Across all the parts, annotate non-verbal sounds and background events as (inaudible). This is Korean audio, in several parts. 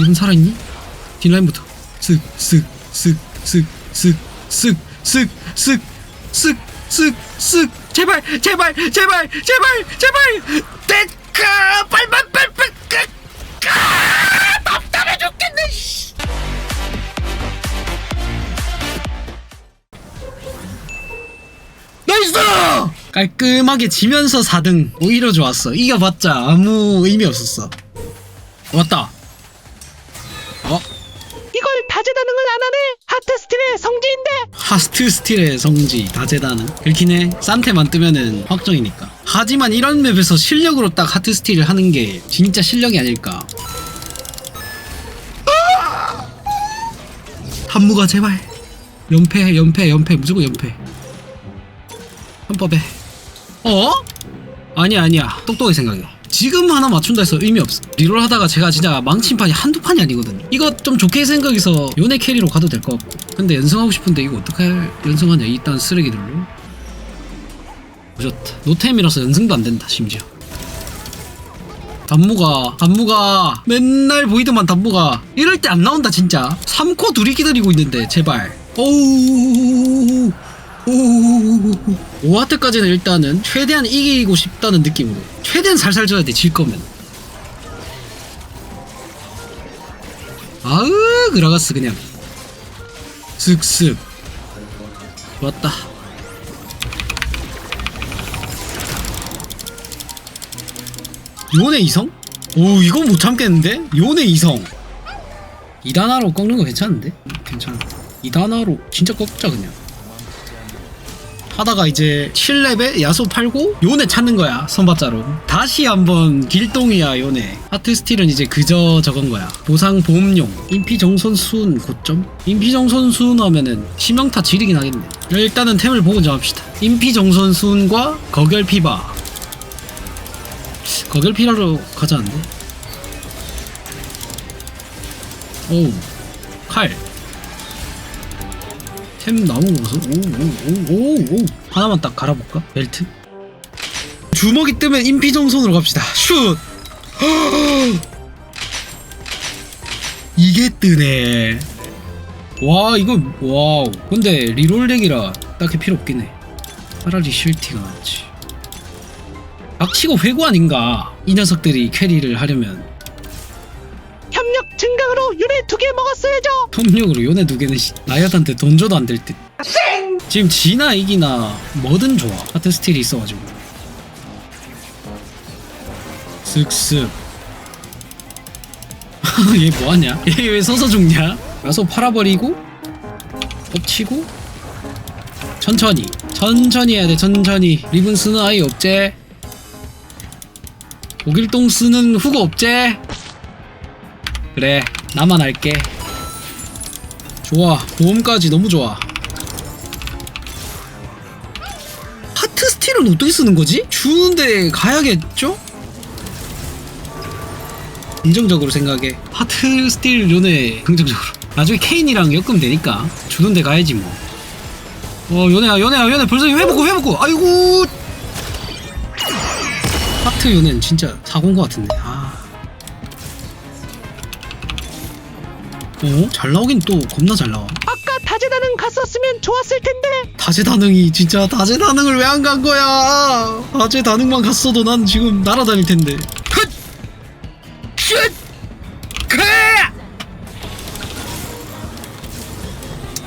이분 살아있니? 뒷라인부터 쓱 쓱 쓱 쓱 쓱 쓱 쓱 쓱 쓱 쓱쓱 제발 제발 제발 제발 제발 데카 빨빨 빨빨 까 답답해 죽겠네 씨. 나이스! 깔끔하게 지면서 4등 오히려 좋았어 이겨봤자 아무 의미 없었어 왔다 하스트 스틸의 성지 다재다능. 긁히네. 싼테만 뜨면은 확정이니까. 하지만 이런 맵에서 실력으로 딱 하트 스틸을 하는 게 진짜 실력이 아닐까. 한무가 제발. 연패 연패 연패. 무조건 연패. 헌법에. 어? 아니야 아니야. 똑똑하게 생각해 지금 하나 맞춘다 해서 의미 없어 리롤 하다가 제가 진짜 망친 판이 한두 판이 아니거든요. 이거 좀 좋게 생각해서 요네 캐리로 가도 될 것 같고. 근데 연승하고 싶은데 이거 어떻게 연승하냐 이딴 쓰레기들로. 오졌다 노템이라서 연승도 안 된다 심지어. 단무가 단무가 맨날 보이더만 단무가. 이럴 때 안 나온다 진짜. 3코 둘이 기다리고 있는데 제발. 오우 5화트까지는 일단은 최대한 이기고 싶다는 느낌으로. 최대한 살살 져야 돼 질 거면. 아으 그라가스 그냥. 쓱쓱 좋았다. 요네 이성? 오 이건 못 참겠는데? 요네 이성. 2단화로 꺾는 거 괜찮은데? 괜찮아. 2단화로 진짜 꺾자 그냥 하다가 이제 7렙에 야소 팔고 요네 찾는 거야 선바자로. 다시 한번 길동이야 요네. 하트 스틸은 이제 그저 저건 거야. 보상 보험용. 인피정선 수은 고점? 인피정선 수은 하면은 치명타 지르긴 하겠네. 일단은 템을 보고 정합시다. 인피정선 수은과 거결피바. 거결피라로 가자 안돼 오우 칼 템거 보소. 오오오오오 하나만 딱 갈아볼까? 벨트. 주먹이 뜨면 인피정선으로 갑시다. 슛. (gasps) 이게 뜨네. 와 이거 와우. 근데 리롤 덱이라 딱히 필요 없긴 해. 차라리 쉴티가 낫지. 박치고 회고 아닌가? 이 녀석들이 캐리를 하려면 유래 두개 먹었어야죠. 협력으로 요네 두 개는 씨, 라이엇한테 돈 줘도 안 될 듯. 지금 지나 이기나 뭐든 좋아. 하트 스틸이 있어가지고. 쓱쓱. (laughs) 얘 뭐하냐? (laughs) 얘 왜 서서 죽냐? 가서 팔아버리고 엎치고 천천히 천천히 해야 돼 천천히 리븐 쓰는 아이 없제 오길동 쓰는 후가 없제 그래 나만 할게 좋아 보험까지 너무 좋아 하트 스틸은 어떻게 쓰는 거지? 주는데 가야겠죠? 긍정적으로 생각해 하트 스틸 요네 긍정적으로 나중에 케인이랑 엮으면 되니까 주는데 가야지 뭐 어, 요네야, 요네야, 요네, 벌써 회복고, 회복고, 아이고! 하트 요네는 진짜 사고인 것 같은데, 아. 어? 잘 나오긴 또 겁나 잘 나와. 아까 다재다능 갔었으면 좋았을 텐데. 다재다능이 진짜 다재다능을 왜 안 간 거야? 다재다능만 갔어도 난 지금 날아다닐 텐데. 헛! 슛! 그래!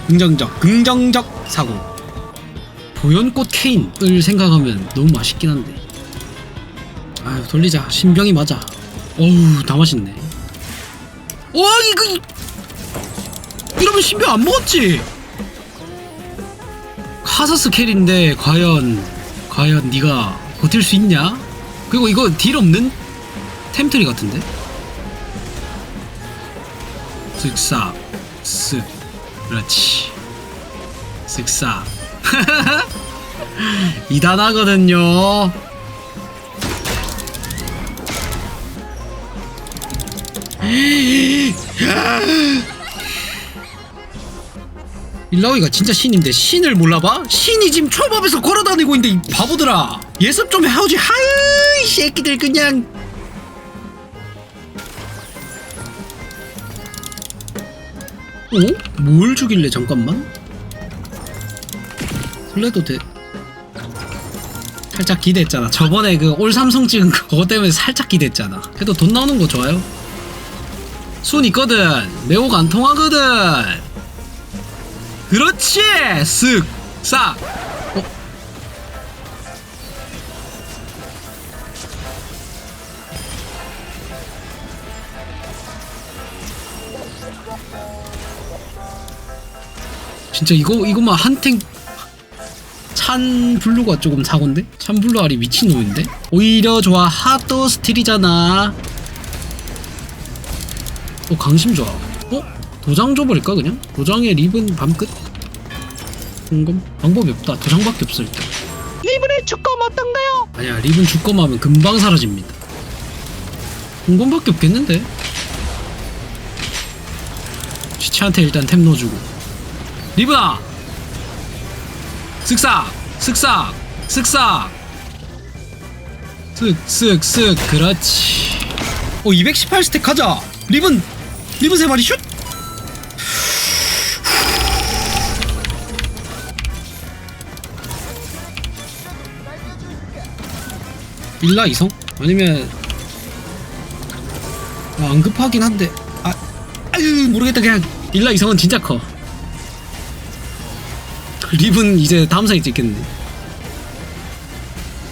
긍정적, 긍정적 사고. 보현꽃 케인을 생각하면 너무 맛있긴 한데. 아유 돌리자. 신병이 맞아. 어우 다 맛있네. 와 이거 이- 이러면 신병 안 먹었지? 카사스 캐리인데 과연 과연 네가 버틸 수 있냐? 그리고 이거 딜 없는 템트리 같은데? 쓱싹 쓱 그렇지 쓱싹 (laughs) 2단하거든요 (laughs) 일라오이가 진짜 신인데 신을 몰라봐? 신이 지금 초밥에서 걸어다니고 있는데 이 바보들아. 예습 좀 해오지. 하이 새끼들 그냥. 어? 뭘 주길래 잠깐만? 설레도 돼. 살짝 기대했잖아. 저번에 그 올 삼성 찍은 거 그거 때문에 살짝 기대했잖아. 그래도 돈 나오는 거 좋아요. 순 있거든. 매호가 안 통하거든 그렇지 쓱싹 어? 진짜 이거 이거만 한탱 찬 블루가 조금 사고인데? 찬 블루 알이 미친놈인데? 오히려 좋아 핫도 스틸이잖아 어 강심 좋아 어? 도장 줘버릴까 그냥? 도장에 립은 밤끝? 공검? 방법이 없다. 도장밖에 없어 일단. 리븐의 축검 어떤가요? 아니야 립은 주검하면 금방 사라집니다. 공검밖에 없겠는데? 시체한테 일단 템 넣어주고. 리브나 쓱싹! 쓱싹! 쓱싹! 쓱쓱쓱. 그렇지. 어 218스택 가자! 리븐 리븐 세 마리 슛 일라 이성? 아니면 아, 안 급하긴 한데. 아 아유 모르겠다 그냥. 일라 이성은 진짜 커. 립은 이제 다음 사이 찍겠네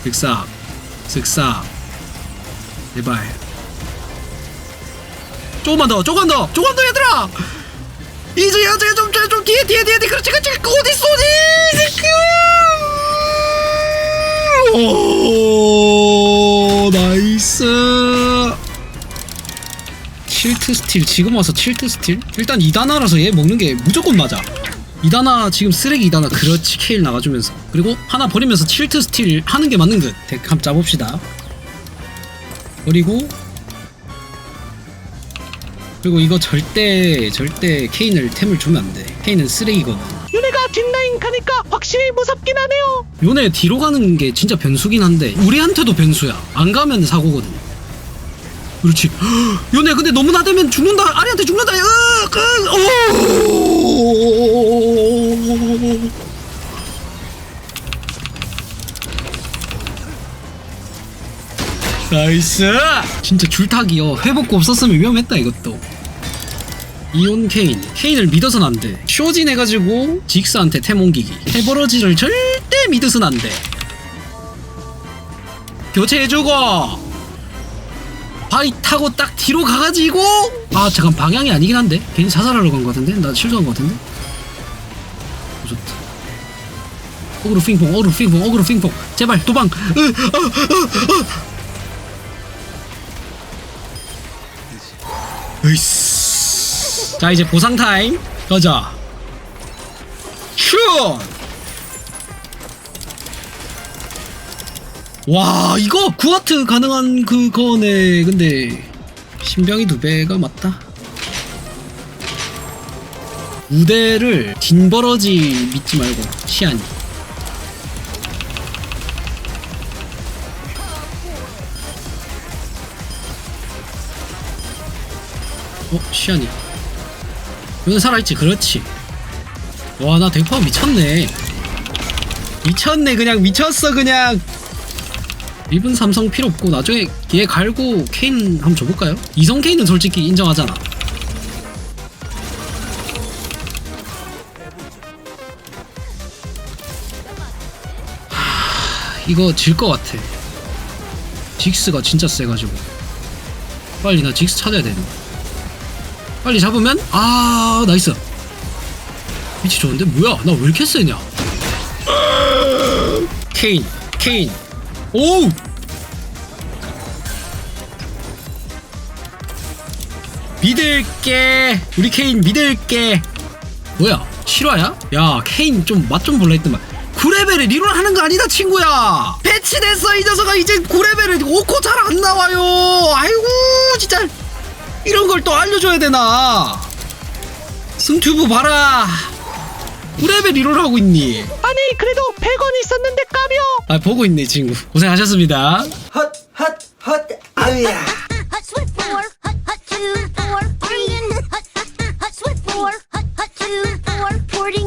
쓱싹 쓱싹 제발. 조금만 더 조금만 더 조금만 더 얘들아! 이제 여자 좀, 좀, 좀 뒤에 뒤에 뒤에. 그렇지 그렇지. 어디 오 나이스. 칠트 스틸 지금 와서 칠트 스틸? 일단 2단화라서 얘 먹는 게 무조건 맞아. 2단화 지금 쓰레기 2단화 그렇지 케일 나가주면서. 그리고 하나 버리면서 칠트 스틸 하는 게 맞는 듯. 덱 한번 짜봅시다. 그리고. 그리고 이거 절대 절대 케인을 템을 주면 안돼. 케인은 쓰레기거든 뒷라인 가니까 확실히 무섭긴 하네요. 요네 뒤로 가는 게 진짜 변수긴 한데 우리한테도 변수야. 안 가면 사고거든 그렇지. (gasps) 요네 근데 너무 나대면 죽는다. 아리한테 죽는다. 으, 그, 오. 나이스! 진짜 줄타기요. 회복구 없었으면 위험했다 이것도 이온 케인. 케인을 믿어선 안돼. 쇼진 해가지고 직스한테 템 옮기기. 해버러지를 절대 믿어선 안돼. 교체해주고! 바이 타고 딱 뒤로 가가지고! 아 잠깐 방향이 아니긴 한데? 괜히 자살하러 간 것 같은데? 나 실수한 것 같은데? 어, 좋다. 어그로 핑퐁 어그로 핑퐁 어그로 핑퐁. 제발 도망! 으, 어, 어, 어. 으이씨 자 이제 보상 타임. 가자. 슛! 와 이거 구아트 가능한 그거네. 근데 신병이 두 배가 맞다. 우대를 딘버러지 믿지 말고 시안이 어 시안이 여기 살아있지. 그렇지. 와 나 대파 미쳤네. 미쳤네. 그냥 미쳤어 그냥. 리븐 삼성 필요 없고 나중에 얘 갈고 케인 한번 줘볼까요? 이성 케인은 솔직히 인정하잖아. 하, 이거 질 것 같아. 직스가 진짜 세가지고. 빨리 나 직스 찾아야 되는데 빨리 잡으면? 아 나이스. 위치 좋은데? 뭐야? 나 왜 이렇게 세냐? 케인 케인. 오우! 믿을게. 우리 케인 믿을게. 뭐야? 실화야? 야 케인 좀 맛 좀 볼라 했더만. 9레벨에 리롤 하는 거 아니다 친구야. 패치됐어 이 녀석아. 이제 9레벨에 오코 잘 안 나와요. 아이고 진짜 이런 걸 또 알려줘야 되나 승튜브 봐라 9레벨 리롤 하고 있니 아니 그래도 100원 있었는데 까며. 아 보고 있네 친구 고생하셨습니다 헛, 헛, 헛, 아우야. hut, sweat four, hut, hut two, four, three, hut, hut, hut, sweat four, hut, hut. two, four, forty